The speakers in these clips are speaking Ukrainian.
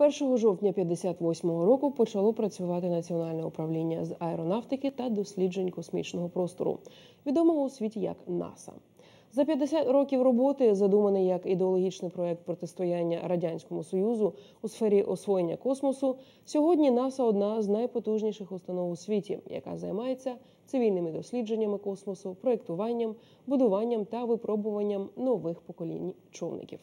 1 жовтня 58-го року почало працювати Національне управління з аеронавтики та досліджень космічного простору, відомого у світі як НАСА. За 50 років роботи, задуманий як ідеологічний проект протистояння радянському союзу у сфері освоєння космосу, сьогодні НАСА одна з найпотужніших установ у світі, яка займається цивільними дослідженнями космосу, проектуванням, будуванням та випробуванням нових поколінь човників.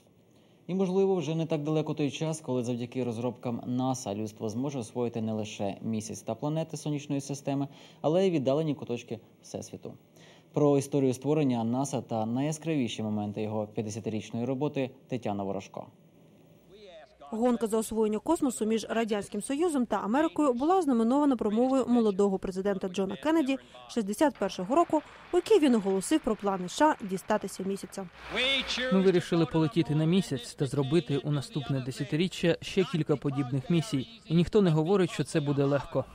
І можливо, вже не так далеко той час, коли завдяки розробкам НАСА людство зможе освоїти не лише місяць та планети сонячної системи, але й віддалені куточки всесвіту. Про історію створення НАСА та найяскравіші моменти його 50-річної роботи Тетяна Ворожко. Гонка за освоєння космосу між радянським союзом та Америкою була знаменована промовою молодого президента Джона Кеннеді 61-го року, у якій він оголосив про плани США дістатися місяця. Ми вирішили полетіти на місяць та зробити у наступне десятиріччя ще кілька подібних місій, і ніхто не говорить, що це буде легко.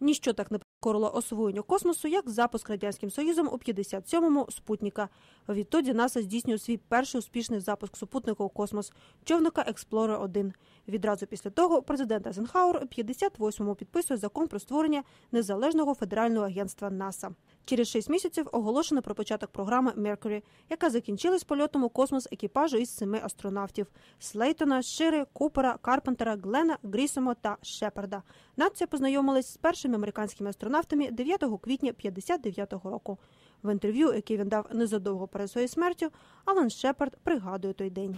Ніщо так не підкорило освоєнню космосу, як запуск радянським союзом у 57-му спутника. Відтоді НАСА здійснює свій перший успішний запуск супутника у космос човника Експлорер 1 Відразу після того президент Айзенхауер у 58-му підписує закон про створення незалежного федерального агентства НАСА. Через шість місяців оголошено про початок програми Меркурі, яка закінчилась польотом у космос екіпажу із семи астронавтів: Слейтона, Шири, Купера, Карпентера, Глена, Грісомо та Шепарда. Нація познайомилась з першими американськими астронавтами 9 квітня 59-го року. В інтерв'ю, яке він дав незадовго перед своєю смертю, Алан Шепард пригадує той день.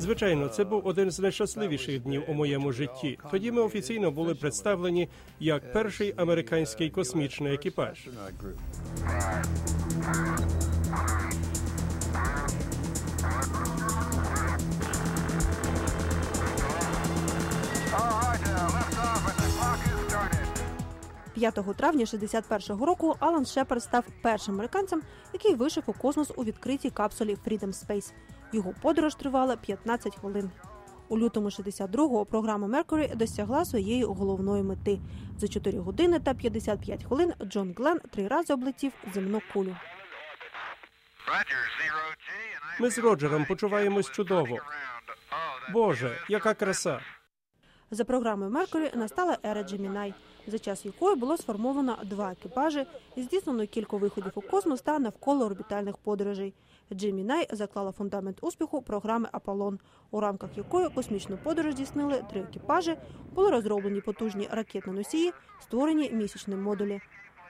Звичайно, це був один з найщасливіших днів у моєму житті. Тоді ми офіційно були представлені як перший американський космічний екіпаж. 5 травня 61-го року Алан Шепард став першим американцем, який вийшов у космос у відкритій капсулі Freedom Space. Його подорож тривала 15 хвилин. У лютому 62-го програма Mercury досягла своєї головної мети. За 4 години та 55 хвилин Джон Глен три рази облетів земну кулю. Ми з Роджером почуваємось чудово. Боже, яка краса! За програмою Меркурі настала ера Джемінай, за час якої було сформовано два екіпажі, і здійснено кілька виходів у космос та навколо орбітальних подорожей. Джемінай заклала фундамент успіху програми Аполлон, у рамках якої космічну подорож здійснили три екіпажі, були розроблені потужні ракетні носії, створені місячні модулі.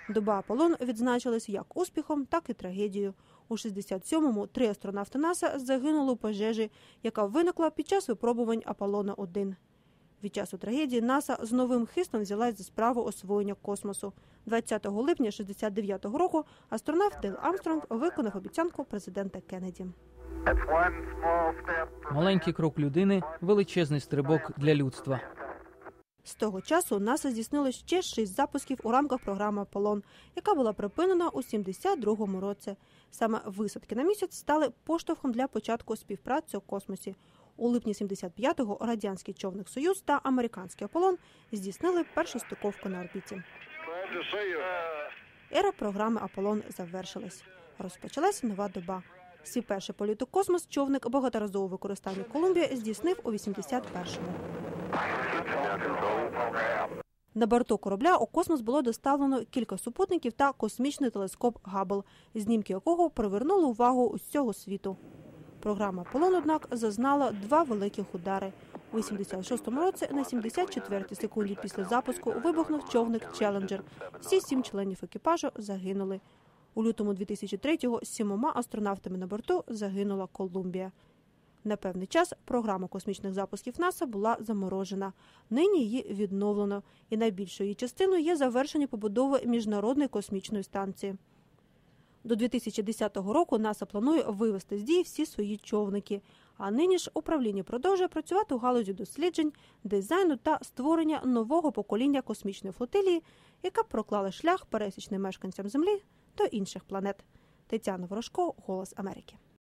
Доба Аполлон відзначилась як успіхом, так і трагедією. У 67-му три астронавти НАСА загинули у пожежі, яка виникла під час випробувань Аполлона 1 від часу трагедії НАСА з новим хистом взялась за справу освоєння космосу. 20 липня 69-го року астронавт Дейл Армстронг виконав обіцянку президента Кеннеді. Маленький крок людини величезний стрибок для людства. З того часу НАСА здійснило ще шість запусків у рамках програми Аполлон, яка була припинена у 72-му році. Саме висадки на місяць стали поштовхом для початку співпраці у космосі. У липні 75-го радянський човник Союз та американський Аполлон здійснили першу стиковку на орбіті. Ера програми Аполлон завершилась. Розпочалася нова доба. Свій перший політ у космос човник багаторазового використання Колумбія здійснив у 81-му. На борту корабля у космос було доставлено кілька супутників та космічний телескоп Габл, знімки якого привернули увагу усього світу. Програма Аполлон, однак, зазнала два великих удари. У 86-му році на 74-й секунді після запуску вибухнув човник Челенджер. Всі сім членів екіпажу загинули. У лютому 2003-го з сімома астронавтами на борту загинула Колумбія. На певний час програма космічних запусків НАСА була заморожена. Нині її відновлено, і найбільшою її частиною є завершення побудови міжнародної космічної станції. До 2010 року НАСА планує вивести з дії всі свої човники. А нині ж управління продовжує працювати у галузі досліджень, дизайну та створення нового покоління космічної флотилії, яка проклала шлях пересічним мешканцям Землі до інших планет. Тетяна Ворожко, Голос Америки.